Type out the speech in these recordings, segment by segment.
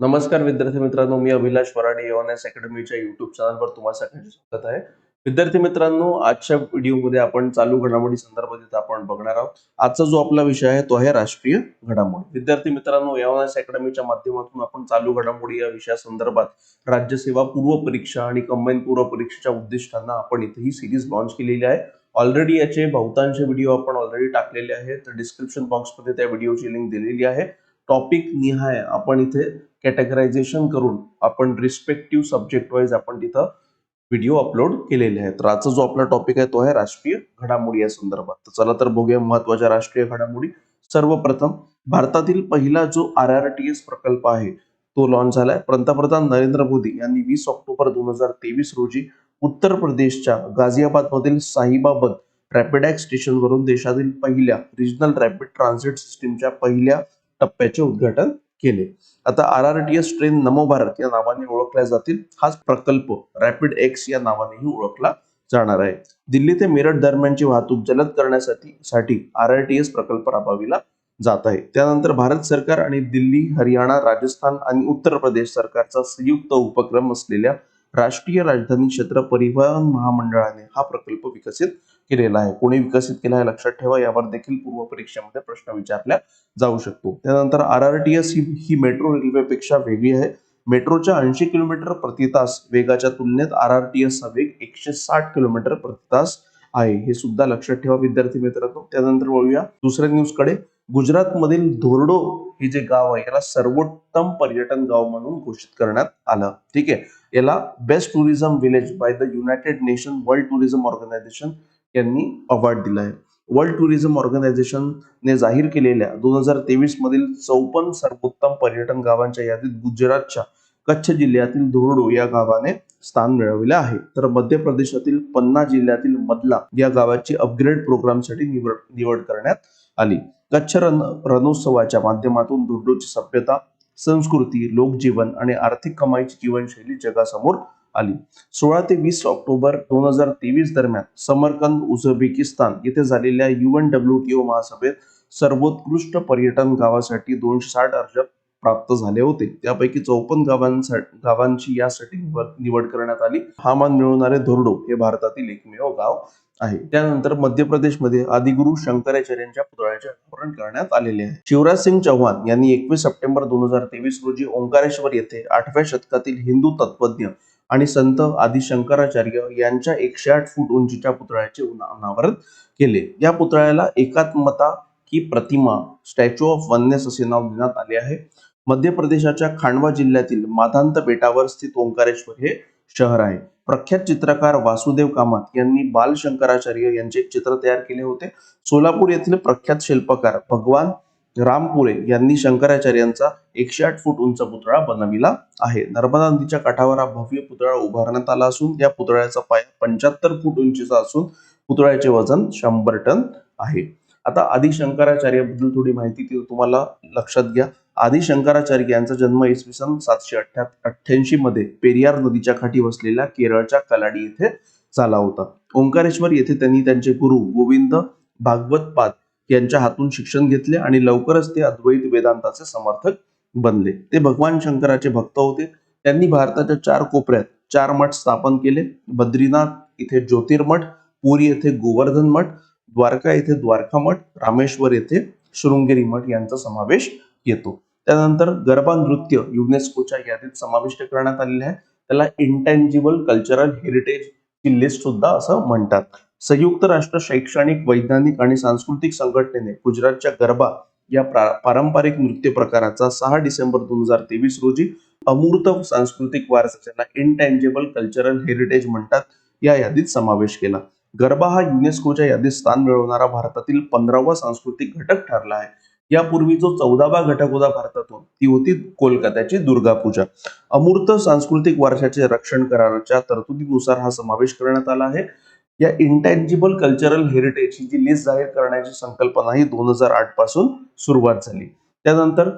नमस्कार विद्यार्थी मित्रांनो मी अभिलाष वराडे एस अकॅडमीच्या युट्यूब चॅनलवर तुम्हाला सगळ्यांचे स्वागत आहे. विद्यार्थी मित्रांनो आजच्या व्हिडिओमध्ये आपण चालू घडामोडी संदर्भात आपण बघणार आहोत. आजचा जो आपला विषय आहे तो आहे राष्ट्रीय घडामोडी. विद्यार्थी मित्रांनो एस अकॅडमीच्या माध्यमातून आपण चालू घडामोडी या विषयासंदर्भात राज्यसेवा पूर्व परीक्षा आणि कंबाईन पूर्व परीक्षेच्या उद्दिष्टांना आपण इथे ही सिरीज लॉन्च केलेली आहे. ऑलरेडी याचे बहुतांश व्हिडिओ आपण ऑलरेडी टाकलेले आहेत. तर डिस्क्रिप्शन बॉक्समध्ये त्या व्हिडिओची लिंक दिलेली आहे. टॉपिक निहाय आपण इथे कॅटेगरायझेशन करून आपण रिस्पेक्टिव्ह सब्जेक्ट वाईज आपण तिथं व्हिडिओ अपलोड केलेले आहेत. तर आजचा जो आपला टॉपिक आहे तो आहे राष्ट्रीय घडामोडी या संदर्भात. तर चला तर बघूया महत्त्वाच्या राष्ट्रीय घडामोडी. सर्वप्रथम भारतातील पहिला जो आर आर टी एस प्रकल्प आहे तो लॉन्च झालाय. पंतप्रधान नरेंद्र मोदी यांनी वीस ऑक्टोबर दोन हजार तेवीस रोजी उत्तर प्रदेशच्या गाझियाबाद मधील साहिबाबद रॅपिडॅक स्टेशनवरून देशातील पहिल्या रिजनल रॅपिड ट्रान्झिट सिस्टीमच्या पहिल्या टप्प्याचे उद्घाटन केले. आता R R T S train Namo Bharat या नावाने ओळखल्या जातील. हाच प्रकल्प रॅपिड एक्स या नावानेही ओळखला जाणार आहे. दिल्ली ते मेरठ दरम्यानची वाहतूक जलद करण्यासाठी साठी आर आर टी एस प्रकल्प राबविला जात आहे. त्यानंतर भारत सरकार आणि दिल्ली हरियाणा राजस्थान आणि उत्तर प्रदेश सरकारचा संयुक्त उपक्रम असलेल्या राष्ट्रीय राजधानी क्षेत्र परिवहन महामंडळाने हा प्रकल्प विकसित केलेला आहे. कोणी विकसित केला आहे लक्षात ठेवा. यावर देखील पूर्व परीक्षेमध्ये प्रश्न विचारला जाऊ शकतो. त्यानंतर आर आर टी एस ही ही मेट्रो रेल्वेपेक्षा वेगळी आहे. मेट्रोच्या ऐंशी किलोमीटर प्रति तास वेगाच्या तुलनेत आर आर टी एसचा वेग एकशे साठ किलोमीटर प्रति तास आहे. हे सुद्धा लक्षात ठेवा विद्यार्थी मित्रांनो. त्यानंतर वळूया दुसऱ्या न्यूजकडे गुजरातमधील धोरडो हे जे गाव आहे याला सर्वोत्तम पर्यटन गाव म्हणून घोषित करण्यात आलं. ठीक आहे. याला best tourism village by the United Nation World Tourism Organisation यांनी अवॉर्ड दिला आहे वर्ल्ड टुरिझम ऑर्गनायझेशनने जाहीर केलेल्या दोन हजार तेवीस मधील चौपन्न सर्वोत्तम पर्यटन गावांच्या यादीत गुजरातच्या कच्छ जिल्ह्यातील धोरडो या गावाने स्थान मिळवले आहे. तर मध्य प्रदेशातील पन्ना जिल्ह्यातील मदला या गावाची अपग्रेड प्रोग्रामसाठी निवड निवड करण्यात आली. कच्छ रण रणोत्सवाच्या माध्यमातून धोरडोची सभ्यता संस्कृती लोकजीवन आणि आर्थिक कमाईची जीवनशैली जगासमोर आली. सोळा ते वीस ऑक्टोबर दोन हजार तेवीस दरम्यान समरकंद उझबेकिस्तान येथे झालेल्या युएन डब्ल्यू टी ओ महासभेत सर्वोत्कृष्ट पर्यटन गावासाठी दोनशे साठ अर्ज प्राप्त झाले होते. त्यापैकी चौपन्न गावांसाठी गावांची यासाठी निवड करण्यात आली. हा मान मिळवणारे धोरडो हे भारतातील एकमेव गाव आहे. त्यानंतर मध्य प्रदेशमध्ये आदिगुरु शंकराचार्यांच्या पुतळ्याचे अनावरण करण्यात आलेले आहे. शिवराज सिंग चौहान यांनी एकवीस सप्टेंबर दोन हजार तेवीस रोजी ओंकारेश्वर येथे आठव्या शतकातील हिंदू तत्वज्ञ आणि संत आदि शंकराचार्य यांच्या एकशे आठ फूट उंचीच्या पुतळ्याचे अनावरण केले. या पुतळ्याला एकात्मता की प्रतिमा स्टॅच्यू ऑफ वननेस असे नाव देण्यात आले आहे. मध्य प्रदेशाच्या खांडवा जिल्ह्यातील माधांत बेटावर स्थित ओंकारेश्वर हे शहर आहे. प्रख्यात चित्रकार वासुदेव कामत यांनी बाल शंकराचार्य यांचे चित्र तयार केले होते. सोलापूर येथील प्रख्यात शिल्पकार भगवान रामपुरे यांनी शंकराचार्यांचा एकशे आठ फूट उंच पुतळा बनविला आहे. नर्मदा नदीच्या काठावर हा भव्य पुतळा उभारण्यात आला असून या पुतळ्याचा पाया पंच्याहत्तर फूट उंचीचा असून पुतळ्याचे वजन शंभर टन आहे. आता आदि शंकराचार्याबद्दल थोडी माहिती ती तुम्हाला लक्षात घ्या. आदि शंकराचार्य यांचा जन्म इसवी सन सातशे अठ्ठ्याऐंशी मध्ये पेरियार नदीच्या खाठी वसलेल्या केरळच्या कलाडी येथे झाला होता. ओंकारेश्वर येथे त्यांनी त्यांचे गुरु गोविंद भागवत पाद यांच्या हातून शिक्षण घेतले आणि लवकरच ते अद्वैत वेदांताचे समर्थक बनले. ते भगवान शंकराचे भक्त होते. त्यांनी भारताच्या चार कोपऱ्यात चार मठ स्थापन केले. बद्रीनाथ इथे ज्योतिर्मठ पुरी येथे गोवर्धन मठ द्वारका येथे द्वारका मठ रामेश्वर येथे शृंगेरी मठ यांचा समावेश येतो. त्यानंतर गरबा नृत्य युनेस्कोच्या यादीत समाविष्ट करण्यात आलेले आहे. त्याला इंटेंजिबल कल्चरल हेरिटेज ची लिस्ट सुद्धा असं म्हणतात. संयुक्त राष्ट्र शैक्षणिक वैज्ञानिक आणि सांस्कृतिक संघटनेने गुजरातच्या गरबा या पारंपरिक नृत्य प्रकाराचा सहा डिसेंबर दोन हजार तेवीस रोजी अमूर्त सांस्कृतिक वारसा ज्याला कल्चरल हेरिटेज म्हणतात या यादीत समावेश केला. गरबा हा युनेस्कोच्या यादीत स्थान मिळवणारा भारतातील पंधरावा सांस्कृतिक घटक ठरला आहे. यापूर्वी जो चौदावा घटक होता भारतातून ती होती कोलकात्याची दुर्गा पूजा अमूर्त सांस्कृतिक वारशाचे रक्षण कराराच्या तरतुदीनुसार हा समावेश करण्यात आला आहे. या इंटॅन्जिबल कल्चरल हेरिटेज ही जी लिस्ट जाहीर करण्याची संकल्पना ही दोन हजार आठपासून सुरुवात झाली. त्यानंतर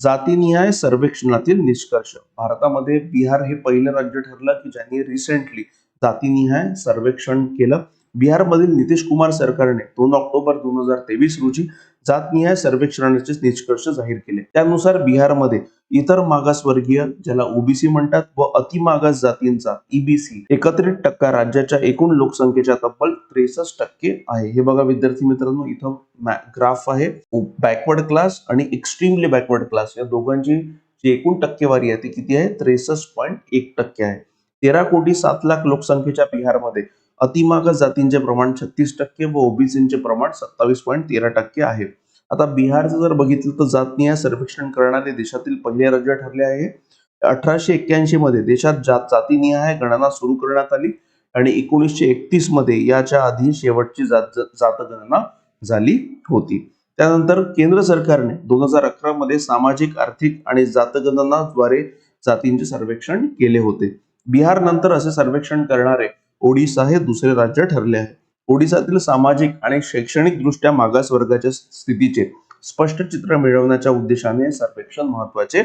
जातीनिहाय सर्वेक्षणातील निष्कर्ष. भारतामध्ये बिहार हे पहिलं राज्य ठरलं की ज्यांनी रिसेंटली जातीनिहाय सर्वेक्षण केलं. बिहारमधील नितीश कुमार सरकारने दोन ऑक्टोबर दोन हजार तेवीस रोजी जातनिहाय सर्वेक्षणाचे निष्कर्ष जाहीर केले. त्यानुसार बिहारमध्ये इतर मागासवर्गीय ज्याला ओबीसी म्हणतात व अतिमागास जातींचा ईबीसी एकत्रित टक्का राज्याच्या एकूण लोकसंख्येच्या तब्बल त्रेसष्ट टक्के आहे. हे बघा विद्यार्थी मित्रांनो इथं ग्राफ आहे. बॅकवर्ड क्लास आणि एक्स्ट्रीमली बॅकवर्ड क्लास या दोघांची जी एकूण टक्केवारी आहे ती किती आहे? त्रेसष्ट पॉईंट एक टक्के आहे. तेरा कोटी सात लाख लोकसंख्येच्या बिहारमध्ये अतिमागास जातींचे प्रमाण छत्तीस टक्के व ओबीसीचे प्रमाण सत्तावीस पॉईंट तेरा टक्के आहे. आता बिहारचं जर बघितलं तर जातनिहाय सर्वेक्षण करणारे देशातील पहिले राज्य ठरले आहे. अठराशे एक्क्याऐंशी मध्ये देशात जात जातीनिहाय गणना सुरू करण्यात आली आणि एकोणीसशे एकतीसमध्ये याच्या आधी शेवटची जात जातगणना झाली होती. त्यानंतर केंद्र सरकारने दोन हजार अकरा मध्ये सामाजिक आर्थिक आणि जातगणनाद्वारे जातींचे सर्वेक्षण केले होते. बिहार नंतर असे सर्वेक्षण करणारे ओडिसा हे दुसरे राज्य ठरले आहे. ओडिसातील सामाजिक आणि शैक्षणिक दृष्ट्या मागास वर्गाच्या स्थितीचे स्पष्ट चित्र मिळवण्याच्या उद्देशाने हे सर्वेक्षण महत्त्वाचे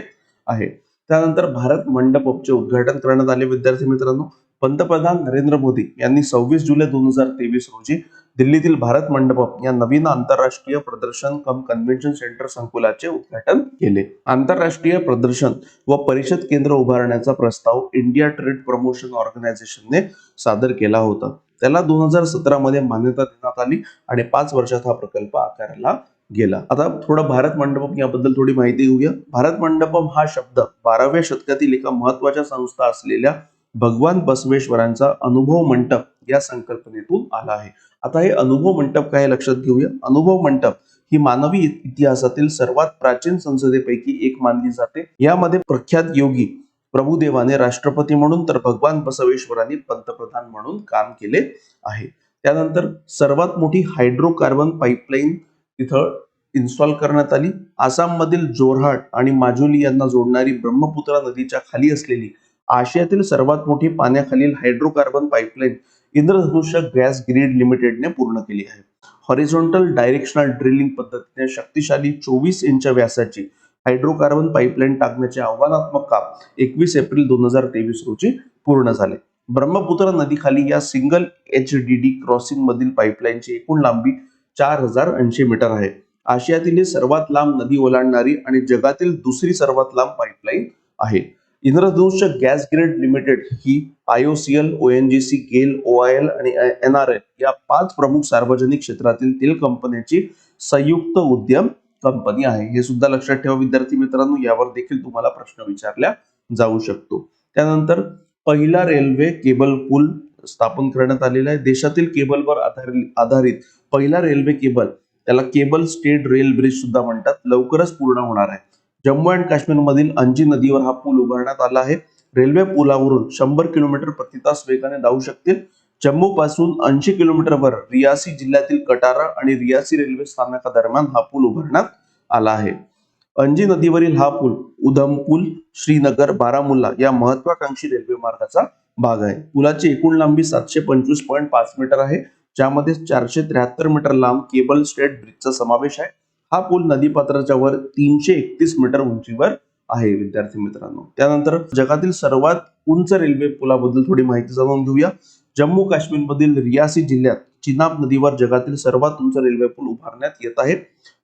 आहे. त्यानंतर भारत मंडपचे उद्घाटन करण्यात आले. विद्यार्थी मित्रांनो पंतप्रधान नरेंद्र मोदी यांनी सव्वीस जुलै दोन हजार तेवीस रोजी दिल्लीतील भारत मंडपम या नवीन आंतरराष्ट्रीय प्रदर्शन कम कन्व्हेन्शन सेंटर संकुलाचे उद्घाटन केले. आंतरराष्ट्रीय प्रदर्शन व परिषद केंद्र उभारण्याचा प्रस्ताव इंडिया ट्रेड प्रमोशन ऑर्गनायझेशनने सादर केला होता. त्याला दोन हजार सतरा मध्ये मान्यता देण्यात आली आणि पाच वर्षात हा प्रकल्प आकारला गेला. आता थोडं भारत मंडपम याबद्दल थोडी माहिती घेऊया. भारत मंडपम हा शब्द बाराव्या शतकातील एका महत्त्वाच्या संस्था असलेल्या भगवान बसवेश्वरांचा अनुभव मंडप या संकल्पनेतून आला आहे. आता हे अनुभव मंडप काय लक्षात घेऊया. अनुभव मंडप ही मानवी इतिहासातील सर्वात प्राचीन संसदेपैकी एक मानली जाते. यामध्ये प्रख्यात योगी प्रभुदेवाने राष्ट्रपती म्हणून तर भगवान बसवेश्वरांनी पंतप्रधान म्हणून काम केले आहे. त्यानंतर सर्वात मोठी हायड्रोकार्बन पाईपलाईन तिथं इन्स्टॉल करण्यात आली. आसाममधील जोरहाट आणि माजुली यांना जोडणारी ब्रह्मपुत्रा नदीच्या खाली असलेली आशियातील सर्वात मोठी पाण्याखालील hydrocarbon pipeline Indradhanush gas grid लिमिटेडने पूर्ण केली आहे. हॉरिझॉन्टल डायरेक्शनल ड्रिलिंग पद्धतीने शक्तिशाली चोवीस इंच व्यासाची हायड्रोकार्बन पाईपलाईन टाकण्याचे आव्हानात्मक काम एकवीस एप्रिल दोन हजार तेवीस रोजी पूर्ण झाले. ब्रह्मपुत्र नदीखाली या single H D D crossing मधील पाईपलाईनची एकूण लांबी चार हजार ऐंशी मीटर आहे. आशियातील ही सर्वात लांब नदी ओलांडणारी आणि जगातील दुसरी सर्वात लांब पाईपलाईन आहे. इंद्रधनुष्य गॅस ग्रेड लिमिटेड ही आयओसीएल ओएनजीसी गेल ओआयएल आणि एनआरएल या पाच प्रमुख सार्वजनिक क्षेत्रातील तेल कंपन्यांची संयुक्त उद्यम कंपनी आहे. हे सुद्धा लक्षात ठेवा विद्यार्थी मित्रांनो यावर देखील तुम्हाला प्रश्न विचारल्या जाऊ शकतो. त्यानंतर पहिला रेल्वे केबल पूल स्थापन करण्यात आलेला आहे. देशातील केबलवर आधारित पहिला रेल्वे केबल त्याला केबल स्टेट रेल ब्रिज सुद्धा म्हणतात. लवकरच पूर्ण होणार आहे. जम्मू अँड काश्मीरमधील अंजी नदीवर हा पूल उभारण्यात आला आहे. रेल्वे पुलावरून शंभर किलोमीटर प्रति तास वेगाने धावू शकतील. जम्मू पासून ऐंशी किलोमीटरवर रियासी जिल्ह्यातील कटारा आणि रियासी रेल्वे स्थानकादरम्यान हा पूल उभारण्यात आला आहे. अंजी नदीवरील हा पूल उधमपूल श्रीनगर बारामुल्ला या महत्वाकांक्षी रेल्वे मार्गाचा भाग आहे. पुलाची एकूण लांबी सातशे पंचवीस पॉईंट पाच मीटर आहे. ज्यामध्ये चारशे त्र्याहत्तर मीटर लांब केबल स्टेट ब्रिजचा समावेश आहे. हा पूल नदीपात्राच्या वर तीनशे एकतीस मीटर उंचीवर आहे विद्यार्थी मित्रांनो. त्यानंतर जगातील सर्वात उंच रेल्वे पुलाबद्दल थोडी माहिती जाणून घेऊया. जम्मू काश्मीर मधील रियासी जिल्ह्यात चिनाब नदीवर जगातील सर्वात उंच रेल्वे पूल उभारण्यात येत आहे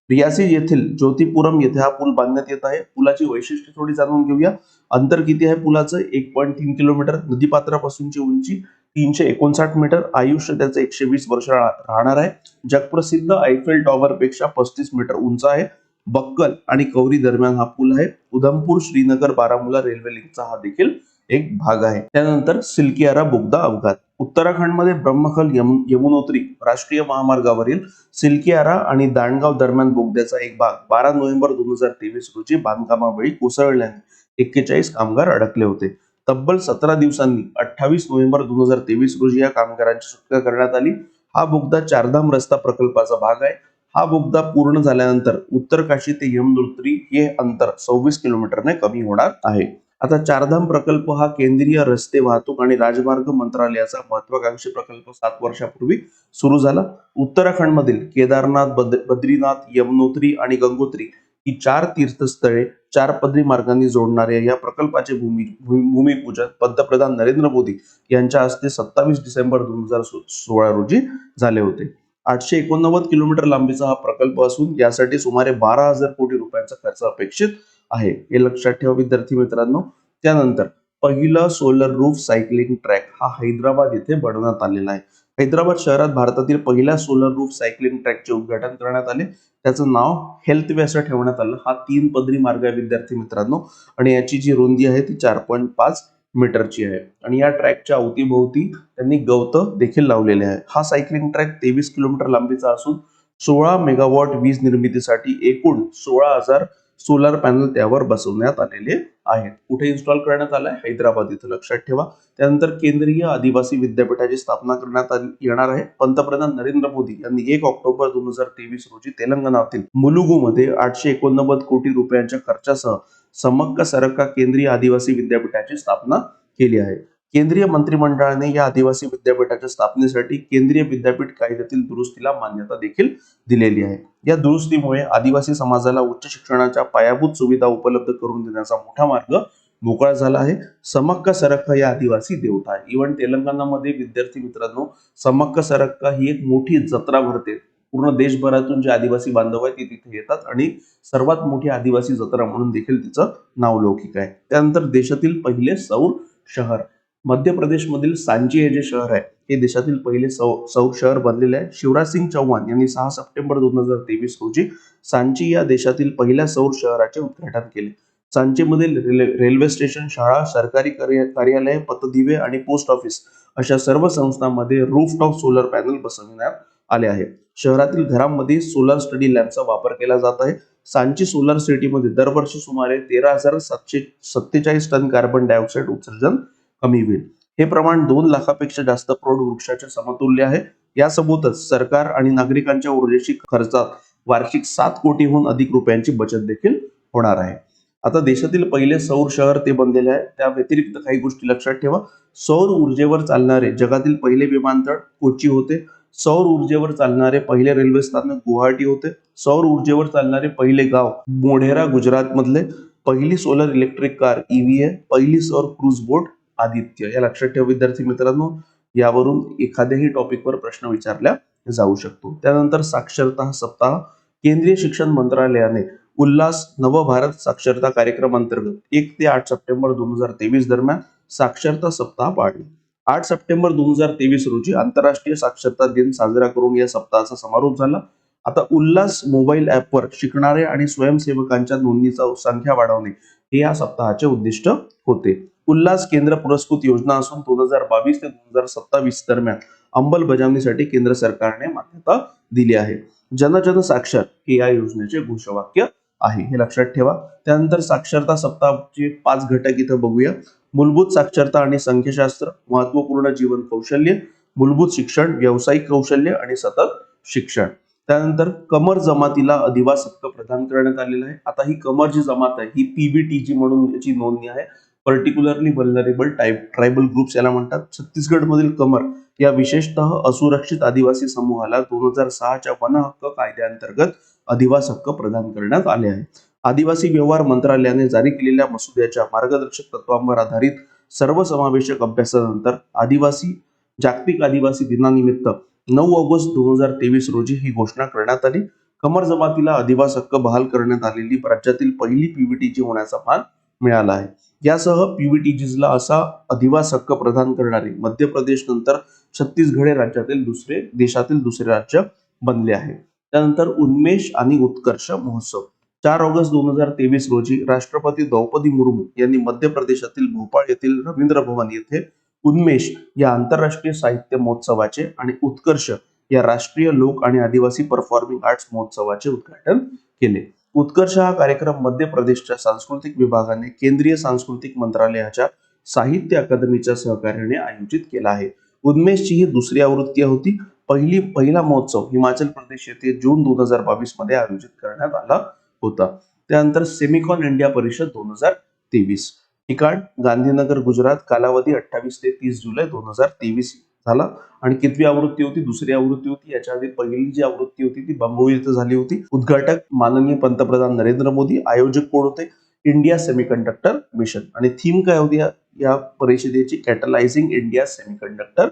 रियासी येथील ज्योतिपुरम येथे हा पूल बांधण्यात येत आहे. पुलाची वैशिष्ट्ये थोडी जाणून घेऊया. अंतर किती आहे पुलाचं? एक पॉईंट तीन किलोमीटर नदीपात्रापासूनची उंची तीनशे एकोणसाठ मीटर आयुष्य त्याचं एकशे वीस वर्ष राहणार आहे. जगप्रसिद्ध आयफेल टॉवर पेक्षा पस्तीस मीटर उंच आहे. बक्कल आणि कौरी दरम्यान हा पूल आहे. उधमपूर श्रीनगर बारामुला रेल्वे लिंकचा हा देखील एक भाग आहे. त्यानंतर सिल्कियारा बोगदा अपघात. उत्तराखंडमध्ये ब्रह्मखल यम यमुनोत्री राष्ट्रीय महामार्गावरील सिल्कियारा आणि दांडगाव दरम्यान बोगद्याचा एक भाग बारा नोव्हेंबर दोन हजार तेवीस रोजी बांधकामावेळी कोसळल्याने एक्केचाळीस कामगार अडकले होते. तब्बल सतरा दिवसांनी अठ्ठावीस नोव्हेंबर दोन हजार तेवीस रोजी या कामगारांची सुटका करण्यात आली. हा बोगदा चारधाम रस्ता प्रकल्पाचा भाग आहे. हा बोगदा पूर्ण झाल्यानंतर उत्तर काशी ते यमुनोत्री हे अंतर सव्वीस किलोमीटरने कमी होणार आहे. आता चारधाम प्रकल्प हा केंद्रीय रस्ते वाहतूक आणि राजमार्ग मंत्रालयाचा महत्वाकांक्षी प्रकल्प सात वर्षापूर्वी सुरू झाला. उत्तराखंड मधील केदारनाथ बद बद्रीनाथ यमुनोत्री आणि गंगोत्री ही चार तीर्थस्थळे चार पदरी मार्गांनी जोडणाऱ्या या प्रकल्पाचे भूमी- भूमिपूजन पंतप्रधान नरेंद्र मोदी यांच्या हस्ते सत्तावीस डिसेंबर दोन हजार सोळा रोजी झाले होते. आठशे एकोणनव्वद किलोमीटर लांबीचा हा प्रकल्प असून यासाठी सुमारे बारा हजार कोटी रुपयांचा खर्च अपेक्षित आहे. हे लक्षात ठेवा विद्यार्थी मित्रांनो. त्यानंतर पहिलं सोलर रूफ सायकलिंग ट्रॅक हा हैदराबाद येथे बनवण्यात आलेला आहे. हैदराबाद शहरात भारतातील पहिल्या सोलर रूफ सायकलिंग ट्रॅकचे उद्घाटन करण्यात आले. त्याचं नाव हेल्थ वे असं ठेवण्यात आलं. हा तीन पदरी मार्ग आहे विद्यार्थी मित्रांनो. आणि याची जी रुंदी आहे ती चार पॉईंट पाच मीटरची आहे. आणि या ट्रॅकच्या अवतीभोवती त्यांनी गवत देखील लावलेले आहे. हा सायकलिंग ट्रॅक तेवीस किलोमीटर लांबीचा असून सोळा मेगावॉट वीज निर्मितीसाठी एकूण सोळा हजार सोलार पॅनल त्यावर बसवण्यात आलेले आहेत. कुठे इन्स्टॉल करण्यात आलाय? हैदराबाद इथं लक्षात ठेवा. त्यानंतर केंद्रीय आदिवासी विद्यापीठाची स्थापना करण्यात येणार आहे. पंतप्रधान नरेंद्र मोदी यांनी एक ऑक्टोबर दोन हजार तेवीस रोजी तेलंगणातील मुलुगूमध्ये आठशे एकोणनव्वद कोटी रुपयांच्या खर्चासह समग्र सरक्का केंद्रीय आदिवासी विद्यापीठाची स्थापना केली आहे. केंद्रीय मंत्रिमंडळाने या आदिवासी विद्यापीठाच्या स्थापनेसाठी केंद्रीय विद्यापीठ कायद्यातील दुरुस्तीला मान्यता देखील दिलेली आहे. या दुरुस्तीमुळे आदिवासी समाजाला उच्च शिक्षणाच्या पायाभूत सुविधा उपलब्ध करून देण्याचा मोठा मार्ग मोकळा झाला आहे. समक्क सरक्का या आदिवासी देवता आहे. इव्हन तेलंगणामध्ये विद्यार्थी मित्रांनो समक्क सरक्का ही एक मोठी जत्रा भरते. पूर्ण देशभरातून जे आदिवासी बांधव आहेत ते तिथे येतात आणि सर्वात मोठी आदिवासी जत्रा म्हणून देखील तिचं नावलौकिक आहे. त्यानंतर देशातील पहिले सौर शहर. मध्य प्रदेशमधील सांची हे जे शहर आहे हे देशातील पहिले सौ सौर शहर बनलेले आहे. शिवराज सिंग चौहान यांनी सहा सप्टेंबर दोन हजार तेवीस रोजी सांची या देशातील पहिल्या सौर शहराचे उद्घाटन केले. सांचीमधील रेल्वे रेल्वे स्टेशन शाळा सरकारी कार्य- कार्यालय पतदिवे आणि पोस्ट ऑफिस अशा सर्व संस्थांमध्ये रूफटॉप सोलर पॅनल बसविण्यात आले आहे. शहरातील घरांमध्ये सोलर स्टडी लॅम्पचा वापर केला जात आहे. सांची सोलर सिटीमध्ये दरवर्षी सुमारे तेरा हजार सातशे सत्तेचाळीस टन कार्बन डायऑक्साईड उत्सर्जन कमी होईल. हे प्रमाण दोन लाखापेक्षा जास्त प्रौढ वृक्षाच्या समतुल्य आहे. यासोबतच सरकार आणि नागरिकांच्या ऊर्जेशी खर्चात वार्षिक सात कोटीहून अधिक रुपयांची बचत देखील होणार आहे. आता देशातील पहिले सौर शहर ते बनलेले आहे. त्या व्यतिरिक्त काही गोष्टी लक्षात ठेवा. सौर ऊर्जेवर चालणारे जगातील पहिले विमानतळ कोची होते. सौर ऊर्जेवर चालणारे पहिले रेल्वे स्थानक गुवाहाटी होते. सौर ऊर्जेवर चालणारे पहिले गाव मोढेरा गुजरात मधले पहिली सोलर इलेक्ट्रिक कार ईव्हीए पहिली सौर क्रूज बोट आदित्य. या लक्षात ठेवा विद्यार्थी मित्रांनो यावरून एखाद्याही टॉपिकवर प्रश्न विचारल्या जाऊ शकतो. त्यानंतर साक्षरता सप्ताह केंद्रीय शिक्षण मंत्रालयाने उल्हास नवभारत साक्षरता कार्यक्रम अंतर्गत एक ते आठ सप्टेंबर दोन हजार तेवीस दरम्यान साक्षरता सप्ताह पाळले आठ सप्टेंबर दोन हजार तेवीस रोजी आंतरराष्ट्रीय साक्षरता दिन साजरा करून या सप्ताहाचा समारोप झाला. आता उल्हास मोबाईल ऍपवर शिकणारे आणि स्वयंसेवकांच्या नोंदणीचा संख्या वाढवणे हे या सप्ताहाचे उद्दिष्ट होते. उल्हास केंद्र पुरस्कृत योजना असून दोन हजार बावीस ते दोन हजार सत्तावीस दरम्यान अंमलबजावणीसाठी केंद्र सरकारने मान्यता दिली आहे. जनजन साक्षर हे या योजनेचे घोषवाक्य आहे. हे लक्षात ठेवा. त्यानंतर साक्षरता सप्ताहाचे पाच घटक इथं बघूया. मूलभूत साक्षरता आणि संख्याशास्त्र महत्त्वपूर्ण जीवन कौशल्य मूलभूत शिक्षण व्यावसायिक कौशल्य आणि सतत शिक्षण. त्यानंतर कमर जमातीला अधिवास हक्क प्रदान करण्यात आलेला आहे. आता ही कमर जी जमात आहे ही पीबीटीजी म्हणून याची नोंदणी आहे. Particularly vulnerable type tribal groups याला म्हणतात. छत्तीसगडमधील कमर या विशेषतः असुरक्षित आदिवासी समूहाला दोन हजार सहाच्या वन हक्क कायद्याअंतर्गत अधिवास हक्क प्रदान करण्यात आले आहे. आदिवासी व्यवहार मंत्रालयाने जारी केलेल्या मसुद्याच्या मार्गदर्शक तत्वांवर आधारित सर्वसमावेशक अभ्यासानंतर आदिवासी जागतिक आदिवासी दिनानिमित्त नऊ ऑगस्ट दोन हजार तेवीस रोजी ही घोषणा करण्यात आली. कमर जमातीला अधिवास हक्क बहाल करण्यात आलेली राज्यातील पहिली पीव्हीटीची होण्याचा मान मिळाला आहे. यासह पीव्हीटीजीजला असा अधिवास हक्क प्रदान करणारे मध्य प्रदेश नंतर छत्तीसगड हे राज्यातील दुसरे देशातील दुसरे राज्य बनले आहे. त्यानंतर उन्मेष आणि उत्कर्ष महोत्सव. चार ऑगस्ट दोन हजार तेवीस रोजी राष्ट्रपती द्रौपदी मुर्मू यांनी मध्य प्रदेशातील भोपाळ येथील रवींद्र भवन येथे उन्मेष या आंतरराष्ट्रीय साहित्य महोत्सवाचे आणि उत्कर्ष या राष्ट्रीय लोक आणि आदिवासी परफॉर्मिंग आर्ट्स महोत्सवाचे उद्घाटन केले. उत्कर्ष हा कार्यक्रम मध्य प्रदेशच्या सांस्कृतिक विभागाने केंद्रीय सांस्कृतिक मंत्रालयाच्या साहित्य अकादमीच्या सहकार्याने आयोजित केला आहे. उन्मेषची ही दुसरी आवृत्ती होती. पहिली पहिला महोत्सव हिमाचल प्रदेश येथे जून दोन हजार बावीसमध्ये आयोजित करण्यात आला होता. त्यानंतर सेमिकॉन इंडिया परिषद दोन हजार तेवीस. ठिकाण गांधीनगर गुजरात कालावधी अठ्ठावीस ते तीस जुलै दोन हजार तेवीस झाला. आणि कितवी आवृत्ती होती? दुसरी आवृत्ती होती. याच्या आधी पहिली जी आवृत्ती होती ती बंगळुरू इथं झाली होती. उद्घाटक माननीय पंतप्रधान नरेंद्र मोदी आयोजक कोण होते? India semiconductor mission. आणि थीम काय होती या- परिषदेची? कॅटलायझिंग इंडिया सेमीकंडक्टर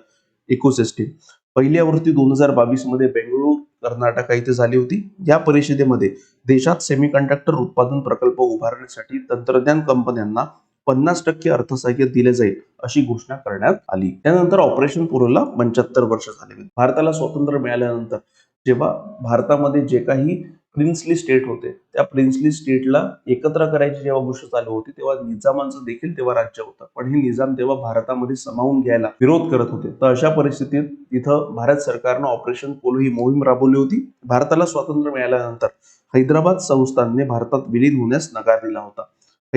इकोसिस्टीम पहिली आवृत्ती दोन हजार बावीसमध्ये बेंगळुरू कर्नाटक इथे झाली होती. या परिषदेमध्ये देशात सेमीकंडक्टर उत्पादन प्रकल्प उभारण्यासाठी तंत्रज्ञान कंपन्यांना पन्नास टक्के अर्थसहाय्य दिले जाईल अशी घोषणा करण्यात आली. त्यानंतर ऑपरेशन पूर्वला पंच्याहत्तर वर्ष झाले. भारताला स्वातंत्र्य मिळाल्यानंतर जेव्हा भारतामध्ये जे काही प्रिन्सली स्टेट होते त्या प्रिन्सली स्टेटला एकत्र करायची जेव्हा गोष्ट चालू होती तेव्हा निजामांचं देखील तेव्हा राज्य होतं. पण हे निजाम तेव्हा भारतामध्ये सामावून घ्यायला विरोध करत होते. तर अशा परिस्थितीत तिथं भारत सरकारनं ऑपरेशन पोलो ही मोहीम राबवली होती. भारताला स्वातंत्र्य मिळाल्यानंतर हैदराबाद संस्थानने भारतात विलीन होण्यास नकार दिला होता.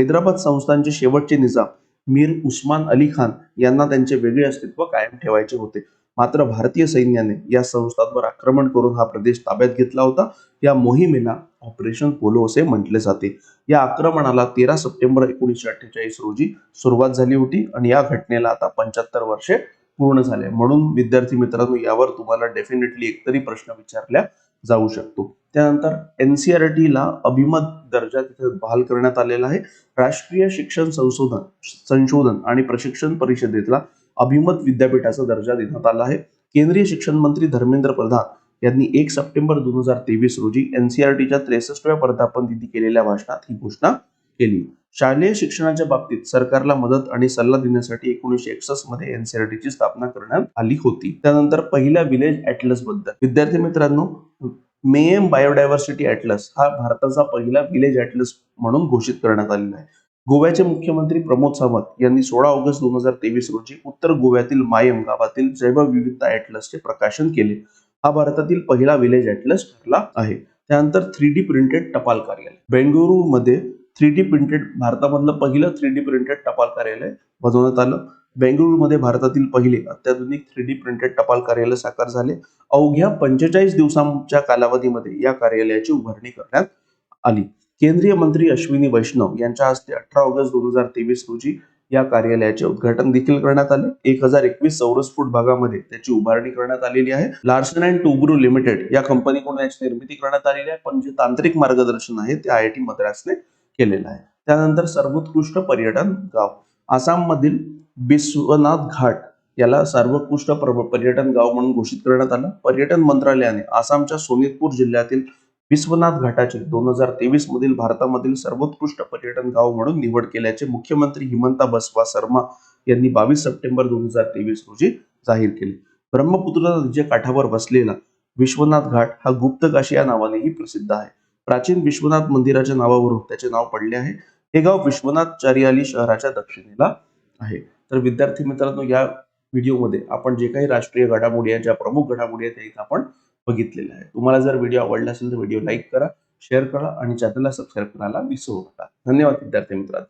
हैदराबाद संस्थांचे शेवटचे निजाम मीर उस्मान अली खान यांना त्यांचे वेगळे अस्तित्व कायम ठेवायचे होते. मात्र भारतीय सैन्याने या संस्थांवर आक्रमण करून हा प्रदेश ताब्यात घेतला होता. या मोहिमेला ऑपरेशन पोलो असे म्हटले जाते. या आक्रमणाला तेरा सप्टेंबर एकोणीसशे अठ्ठेचाळीस रोजी सुरुवात झाली होती आणि या घटनेला आता पंच्याहत्तर वर्षे पूर्ण झाले. म्हणून विद्यार्थी मित्रांनो यावर तुम्हाला डेफिनेटली एकतरी प्रश्न विचारल्या जाऊ शकतो. त्यानंतर एनसीआरटीला अभिमत दर्जा तिथे बहाल करण्यात आलेला आहे. राष्ट्रीय शिक्षण संशोधन संशोधन आणि प्रशिक्षण परिषदेतला अभिमत विद्यापीठाचा दर्जा देण्यात आला आहे. केंद्रीय शिक्षण मंत्री धर्मेंद्र प्रधान यांनी एक सप्टेंबर दोन हजार तेवीस रोजी एनसीआरटीच्या त्रेसष्टव्या वर्धापन दिनी केलेल्या भाषणात ही घोषणा केली. शालेय शिक्षणाच्या बाबतीत सरकारला मदत आणि सल्ला देण्यासाठी एकोणीसशे एकसष्टमध्ये एनसीआरटीची स्थापना करण्यात आली होती. त्यानंतर पहिल्या विलेज अॅटलसबद्दल विद्यार्थी मित्रांनो मेएम बायोडायव्हर्सिटी ऍटलस हा भारताचा पहिला विलेज ऍटलस म्हणून घोषित करण्यात आलेला आहे. गोव्याचे मुख्यमंत्री प्रमोद सावंत यांनी सोळा ऑगस्ट दोन हजार तेवीस रोजी उत्तर गोव्यातील मायम गावातील जैवविविधता ऍटलसचे प्रकाशन केले. हा भारतातील पहिला विलेज ऍटलस ठरला आहे. त्यानंतर थ्री डी प्रिंटेड टपाल कार्यालय. बेंगळुरू मध्ये थ्री डी प्रिंटेड भारतामधलं पहिलं थ्री डी प्रिंटेड टपाल कार्यालय बनवण्यात आलं. बेंगळुरूमध्ये भारतातील पहिले अत्याधुनिक थ्री डी प्रिंटेड टपाल कार्यालय साकार झाले. अवघ्या पंचेचाळीस दिवसांच्या कालावधीमध्ये या कार्यालयाची उभारणी करण्यात आली. केंद्रीय मंत्री अश्विनी वैष्णव यांच्या हस्ते अठरा ऑगस्ट दोन हजार तेवीस रोजी या कार्यालयाचे उद्घाटन देखील करण्यात आले. एक हजार एकवीस चौरस फूट भागामध्ये त्याची उभारणी करण्यात आलेली आहे. लार्सन अँड टुब्रू लिमिटेड या कंपनीकडून याची निर्मिती करण्यात आलेली आहे. पण जे तांत्रिक मार्गदर्शन आहे ते आय आय टी मद्रासने केलेलं आहे. त्यानंतर सर्वोत्कृष्ट पर्यटन गाव. आसाम मधील बिस्वनाथ घाट याला सर्वोत्कृष्ट प्र- पर्यटन गाव म्हणून घोषित करण्यात आलं. पर्यटन मंत्रालयाने आसामच्या सोनितपूर जिल्ह्यातील विश्वनाथ घाटाचे दोन हजार तेवीस मधील भारतामधील सर्वोत्कृष्ट पर्यटन गाव म्हणून निवड केल्याचे मुख्यमंत्री हिमंता बसवा शर्मा यांनी बावीस सप्टेंबर दोन हजार तेवीस रोजी जाहीर केले. ब्रह्मपुत्राच्या काठावर बसलेला विश्वनाथ घाट हा गुप्तकाशी या नावानेही प्रसिद्ध आहे. प्राचीन विश्वनाथ मंदिराच्या नावावरून त्याचे नाव पडले आहे. हे गाव विश्वनाथ चारियाली शहराच्या दक्षिणेला आहे. तर विद्यार्थी मित्रांनो या व्हिडिओमध्ये आपण जे काही राष्ट्रीय घडामोडी आहेत ज्या प्रमुख घडामोडी आहेत त्या इथं आपण बघितलेल्या आहेत. तुम्हाला जर व्हिडिओ आवडला असेल तर व्हिडिओ लाईक करा शेअर करा आणि चॅनलला सबस्क्राईब करायला विसरू नका. धन्यवाद विद्यार्थी मित्रांनो.